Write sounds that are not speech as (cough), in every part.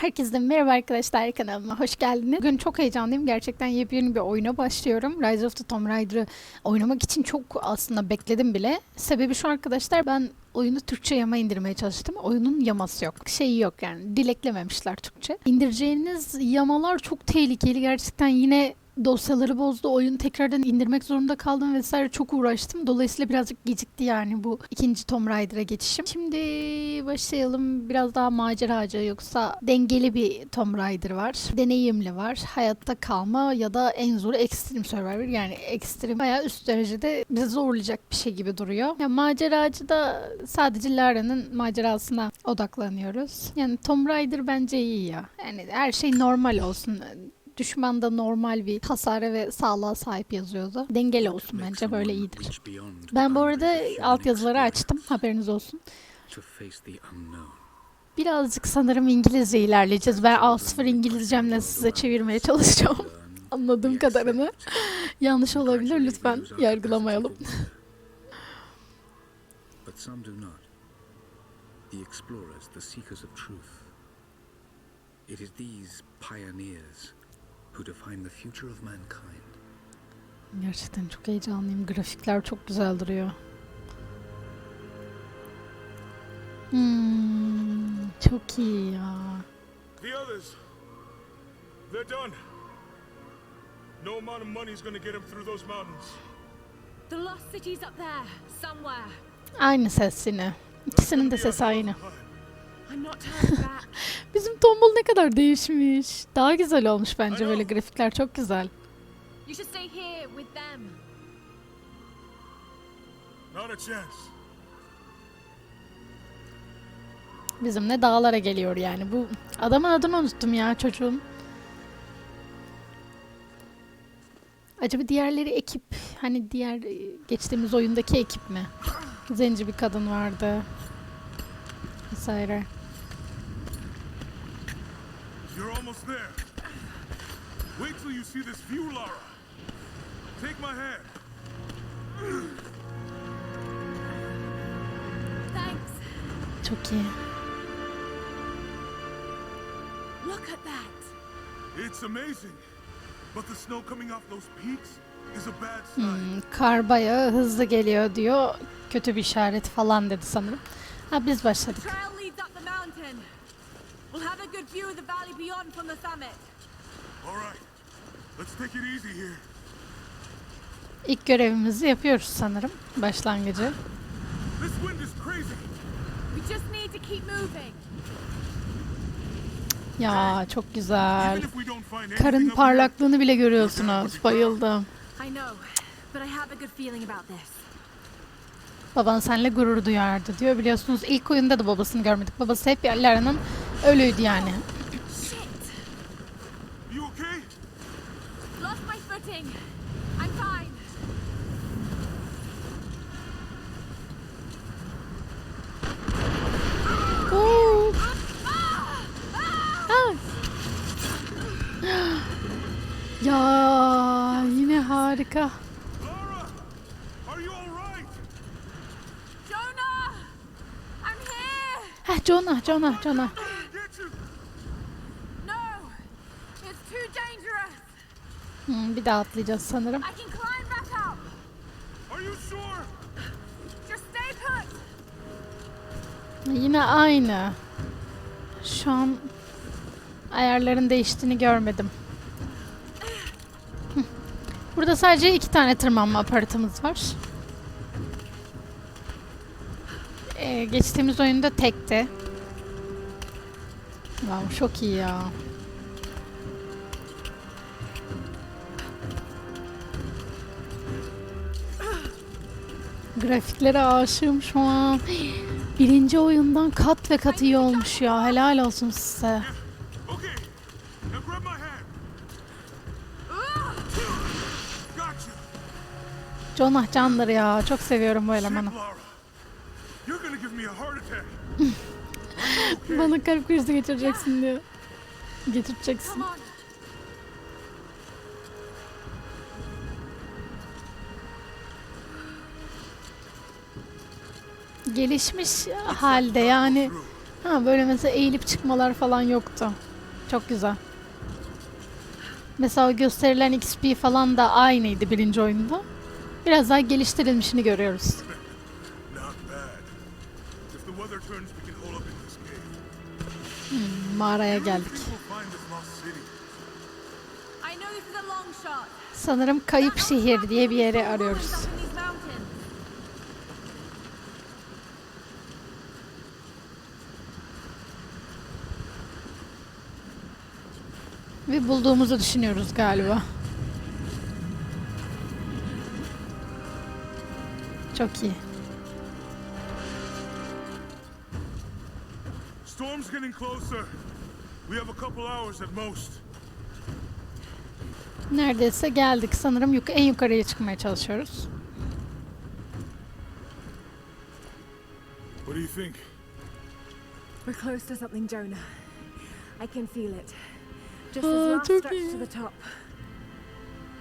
Herkese merhaba arkadaşlar kanalıma hoş geldiniz. Bugün çok heyecanlıyım. Gerçekten yepyeni bir oyuna başlıyorum. Rise of the Tomb Raider'ı oynamak için çok aslında bekledim bile. Sebebi şu arkadaşlar ben oyunu Türkçe yama indirmeye çalıştım. Oyunun yaması yok. Şeyi yok yani. Dileklememişler Türkçe. İndireceğiniz yamalar çok tehlikeli. Gerçekten yine dosyaları bozdu. Oyunu tekrardan indirmek zorunda kaldım vesaire çok uğraştım. Dolayısıyla birazcık gecikti yani bu ikinci Tomb Raider'a geçişim. Şimdi başlayalım. Biraz daha maceracı yoksa dengeli bir Tomb Raider var. Deneyimli var. Hayatta kalma ya da en zoru Extreme Survivor. Yani Extreme bayağı üst derecede bizi zorlayacak bir şey gibi duruyor. Yani maceracı da sadece Lara'nın macerasına odaklanıyoruz. Yani Tomb Raider bence iyi ya. Yani her şey normal olsun düşman da normal bir hasara ve sağlığa sahip yazıyordu. Dengeli olsun bence böyle iyidir. Ben bu arada altyazıları açtım haberiniz olsun. Birazcık sanırım İngilizce ilerleyeceğiz. Ben A0 İngilizcemle size çevirmeye çalışacağım. (laughs) Anladığım kadarını. Yanlış olabilir lütfen yargılamayalım. But some do not. The explorers, the seekers of truth. It is these pioneers who define the future of mankind. Gerçekten çok heyecanlıyım. Grafikler çok güzel duruyor. Hmm, çok iyi ya. The others, they're done. No amount of money's gonna get them through those mountains. The lost city's up there, somewhere. Aynı ses yine. İkisinin de sesi aynı. I'm not turning back. Bizim tombul ne kadar değişmiş. Daha güzel olmuş bence böyle grafikler çok güzel. You should stay here with them. Not a chance. Bizimle dağlara geliyor yani. Bu adamın adını unuttum ya çocuğun. Acaba diğerleri ekip hani diğer e, geçtiğimiz oyundaki ekip mi? Zenci bir kadın vardı. Vesaire. You're almost there. Wait till you see this view, Lara. Take my hand. Thanks. Çok iyi. Look at that. It's amazing. But the snow coming off those peaks is a bad sign. Hmm, kar bayağı hızlı geliyor diyor. Kötü bir işaret falan dedi sanırım. Ha biz başladık. We'll have a good view of the valley beyond from the summit. All right. Let's take it easy here. İlk görevimizi yapıyoruz sanırım. Başlangıcı. This wind is crazy. We just need to keep moving. Ya çok güzel. Even if we don't find anything Karın parlaklığını bile görüyorsunuz. Bayıldım. I know, but I have a good feeling about this. Baban seninle gurur duyardı diyor. Biliyorsunuz ilk oyunda da babasını görmedik. Babası hep Lara'nın ölüydü yani. Shit! You okay? Lost my footing. I'm fine. Oo. Ah. Ya yine harika. Lara, are you all right? Jonah! I'm here! Heh Jonah, Jonah, Jonah. Get you. No! It's too dangerous! Hmm, bir daha atlayacağız sanırım. Yine aynı. Şu an ayarların değiştiğini görmedim. Burada sadece iki tane tırmanma aparatımız var. Ee, geçtiğimiz oyunda tekti. Wow, çok iyi ya. Grafiklere aşığım şu an. Birinci oyundan kat ve kat iyi olmuş ya. Helal olsun size. Jonah candır ya. Çok seviyorum bu elemanı. (laughs) Bana kalp krizi geçireceksin diyor. Geçireceksin. Gelişmiş halde yani Ha böyle mesela eğilip çıkmalar falan yoktu. Çok güzel. Mesela gösterilen XP falan da aynıydı birinci oyunda. Biraz daha geliştirilmişini görüyoruz. Cave. Mağaraya geldik. Sanırım kayıp şehir diye bir yeri arıyoruz. Ruins up in these mountains. Ve bulduğumuzu düşünüyoruz galiba. Çok iyi. Storm's getting closer. We have a couple hours at most. Neredeyse geldik. Sanırım yuk en yukarıya çıkmaya çalışıyoruz. What do you think? We're close to something, Jonah. I can feel it. Just Oh, last it's stretch okay. to the top.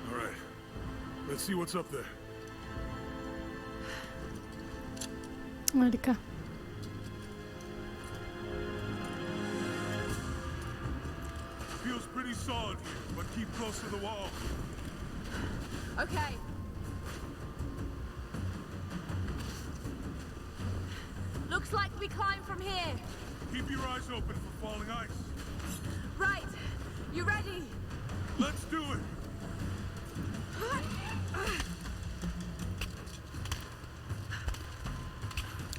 All right. Let's see what's up there. Harika. Feels pretty solid here, but keep close to the wall. Okay. Looks like we climb from here. Keep your eyes open for falling ice. Right. You ready? Let's do it.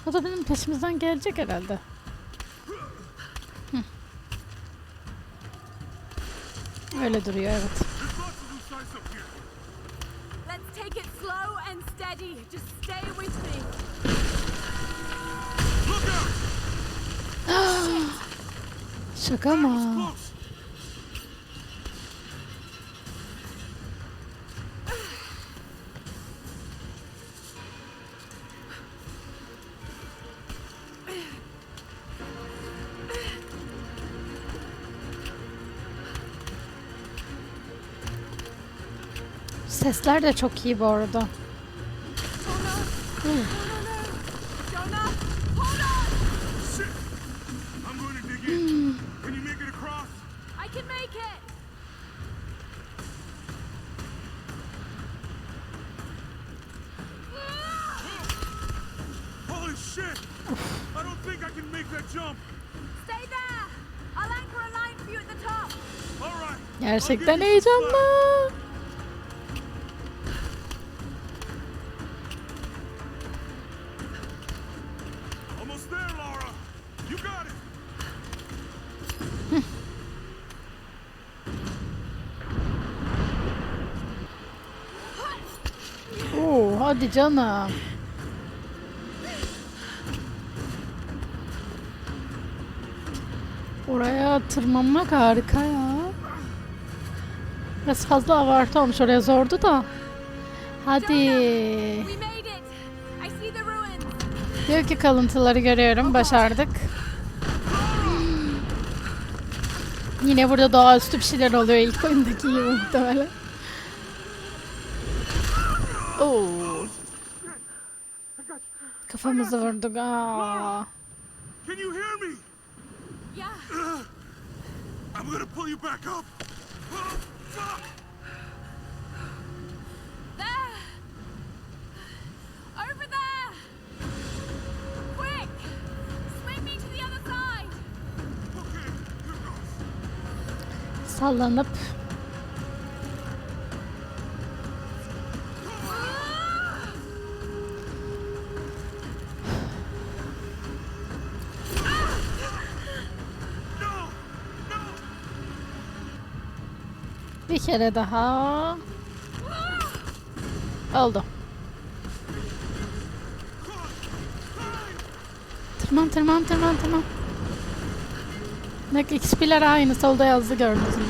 O da benim peşimizden gelecek herhalde. Hı. Öyle duruyor evet. There's lots of loose ice up here. Let's take it slow and steady. Just stay with me. Look out! (gasps) Şaka mı? Sesler de çok iyi bu arada. Oh no. Oh no, hadi canım. Oraya tırmanmak harika ya. Biraz fazla abartı olmuş oraya zordu da. Hadi. Diyor ki kalıntıları görüyorum. Başardık. Yine burada doğaüstü bir şeyler oluyor ilk oyundaki gibi muhtemelen. Oo. Kafamızı vurduk. Aa. Can you hear me? Yeah. I'm gonna pull you back up. Oh, fuck! There. Over there. Quick. Swing me to the other side. Okay, here goes. Sallanıp bir kere daha. Oldu. Tırman tırman tırman tırman. Bak XP'ler aynı solda yazdı gördünüz mü?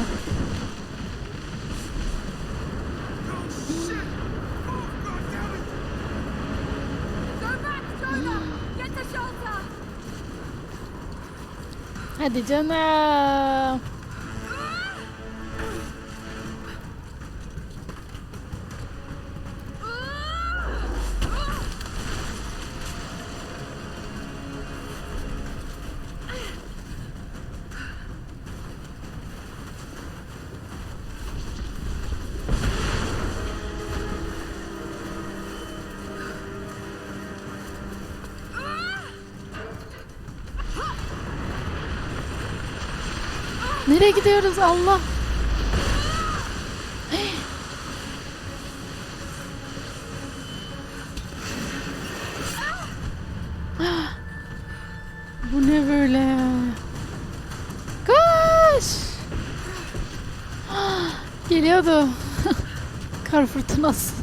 Hadi canım. Nereye gidiyoruz Allah? (gasps) Bu ne böyle? Koş! (gasps) Geliyordu. (laughs) Kar fırtınası.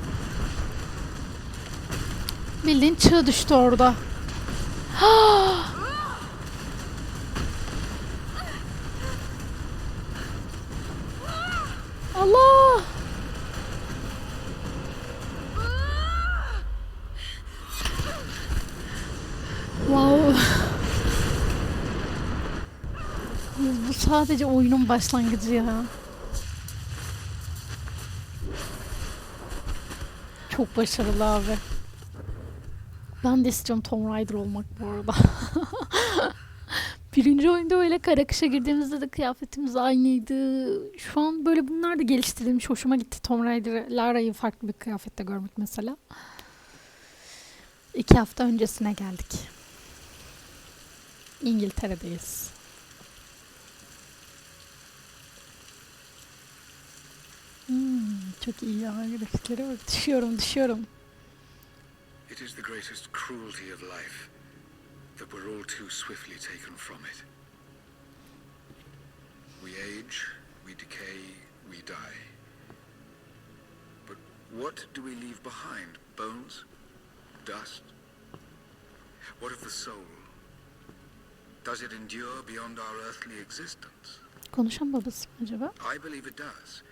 Bildiğin çığ düştü orada. (gasps) Allah! Wow. Bu sadece oyunun başlangıcı ya. Çok başarılı abi. Ben de istiyorum Tomb Raider olmak bu arada. (laughs) Birinci oyunda öyle kara kışa girdiğimizde de kıyafetimiz aynıydı. Şu an böyle bunlar da geliştirilmiş. Hoşuma gitti Tomb Raider, Lara'yı farklı bir kıyafette görmek mesela. İki hafta öncesine geldik. İngiltere'deyiz. Çok iyi ya. Grafiklere bak. Düşüyorum, düşüyorum. It is the greatest cruelty of life that we're all too swiftly taken from it. We age, we decay, we die. But what do we leave behind? Bones? Dust? What of the soul? Does it endure beyond our earthly existence? Konuşan babası acaba? I believe it does.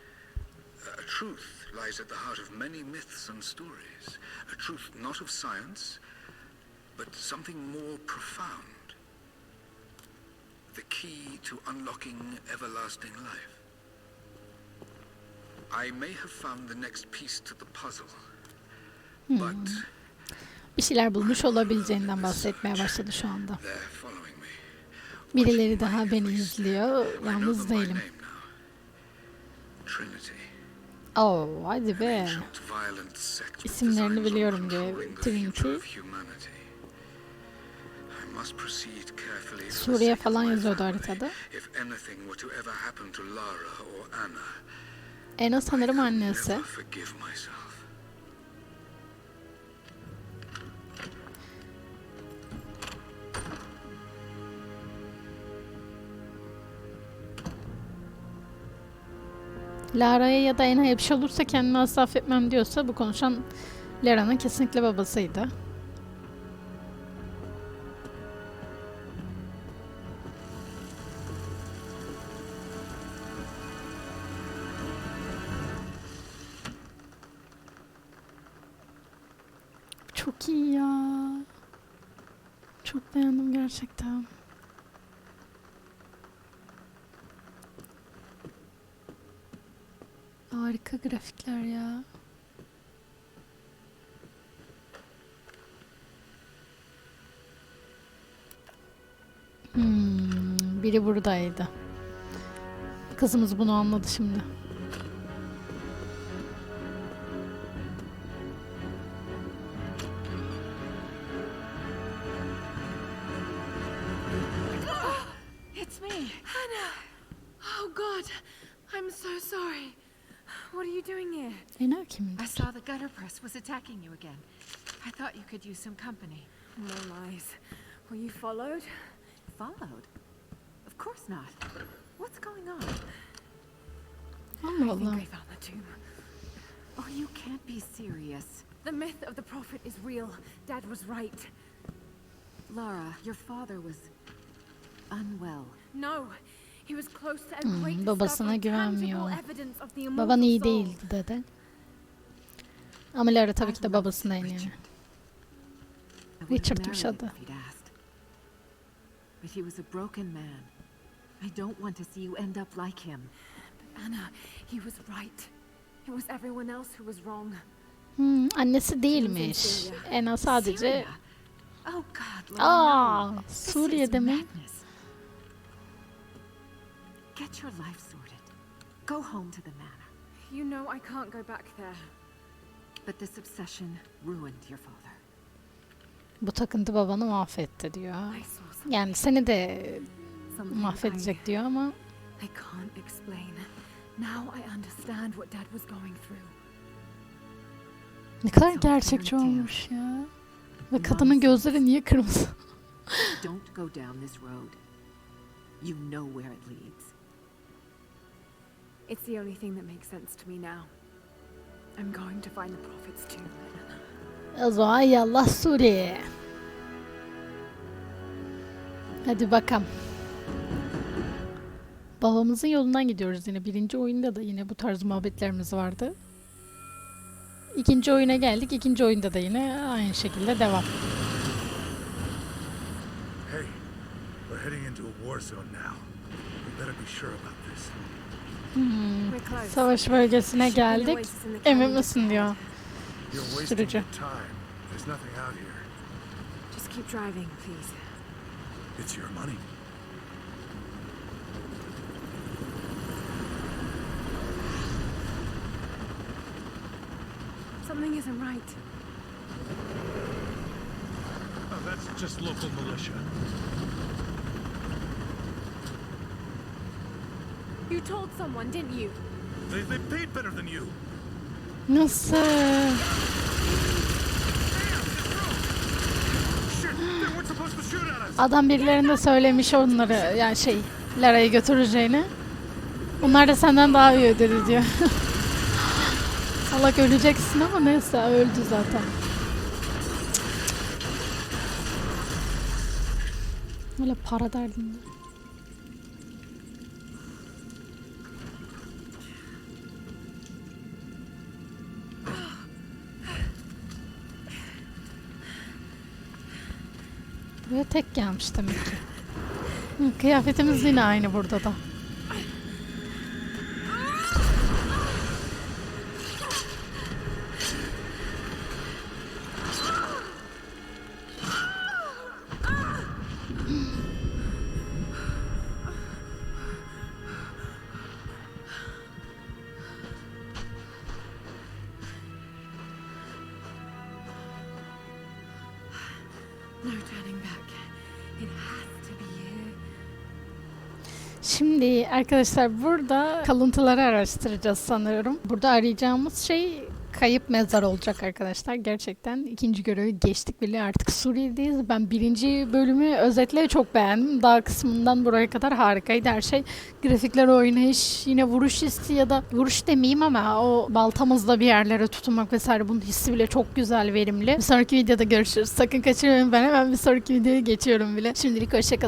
A truth lies at the heart of many myths and stories. A truth not of science, but something more profound. The key to unlocking everlasting life. I may have found the next piece to the puzzle, but Bir şeyler bulmuş olabileceğinden bahsetmeye başladı şu anda. Birileri daha beni izliyor. Yalnız değilim. Trinity. Oo, hadi be. İsimlerini biliyorum the Trinity. Suriye falan yazıyordu haritada. If anything were Lara'ya ya da Ena'ya bir şey olursa kendimi asla affetmem diyorsa bu konuşan Lara'nın kesinlikle babasıydı. Çok iyi ya. Çok beğendim gerçekten. Harika grafikler ya. Hmm, biri buradaydı. Kızımız bunu anladı şimdi. The was attacking you again. I thought you could use some company. No lies. Were you followed? Followed? Of course not. What's going on? Allah I think Allah. I found the tomb. Oh, you can't be serious. The myth of the prophet is real. Dad was right. Lara, your father was unwell. No. He was close to a Hmm, great babasına discovery, tangible güvenmiyor. evidence Baban iyi soul. değildi dedi. Ama Lara tabii ki de babasına iniyor. Richard'mış adı. But he was a broken man. I don't want to see you end up like him. Anna, he was right. It was everyone else who was wrong. Hmm, annesi değilmiş. Ena sadece... Oh Aa, Suriye'de mi? Get your life sorted. Go home to the manor. You know I can't go back there. But this obsession ruined your father. Bu takıntı babanı mahvetti diyor. Yani seni de mahvedecek diyor ama I can't explain. Now I understand what Dad was going through. Ne kadar gerçekçi olmuş ya. Ve kadının gözleri niye kırmızı? (laughs) Don't go down this road. You know where it leads. It's the only thing that makes sense to me now. I'm going to find the Prophet's tomb. O zaman yallah Suriye. Hadi bakalım. Babamızın yolundan gidiyoruz yine. Birinci oyunda da yine bu tarz muhabbetlerimiz vardı. İkinci oyuna geldik. İkinci oyunda da yine aynı şekilde devam. Hey, we're heading into a war zone now. We better be sure about this. Savaş bölgesine geldik. Emin misin diyor. Sürücü. your time. There's nothing out here. Just keep driving, please. It's your money. Something isn't right. Oh, that's just local militia. You told someone, didn't you? They, they paid better than you. Nasıl? Adam birilerine söylemiş onları yani şey Lara'yı götüreceğini. Onlar da senden daha iyi ödedi diyor. (laughs) Salak öleceksin ama neyse öldü zaten. Öyle para derdinde. Buraya tek gelmiş demek ki. Kıyafetimiz yine aynı burada da. No turning back. Şimdi arkadaşlar burada kalıntıları araştıracağız sanıyorum. Burada arayacağımız şey kayıp mezar olacak arkadaşlar. Gerçekten ikinci görevi geçtik bile artık Suriye'deyiz. Ben birinci bölümü özetle çok beğendim. Daha kısmından buraya kadar harikaydı her şey. Grafikler, oynayış, yine vuruş hissi ya da vuruş demeyeyim ama o baltamızla bir yerlere tutunmak vesaire bunun hissi bile çok güzel, verimli. Bir sonraki videoda görüşürüz. Sakın kaçırmayın ben hemen bir sonraki videoya geçiyorum bile. Şimdilik hoşçakalın.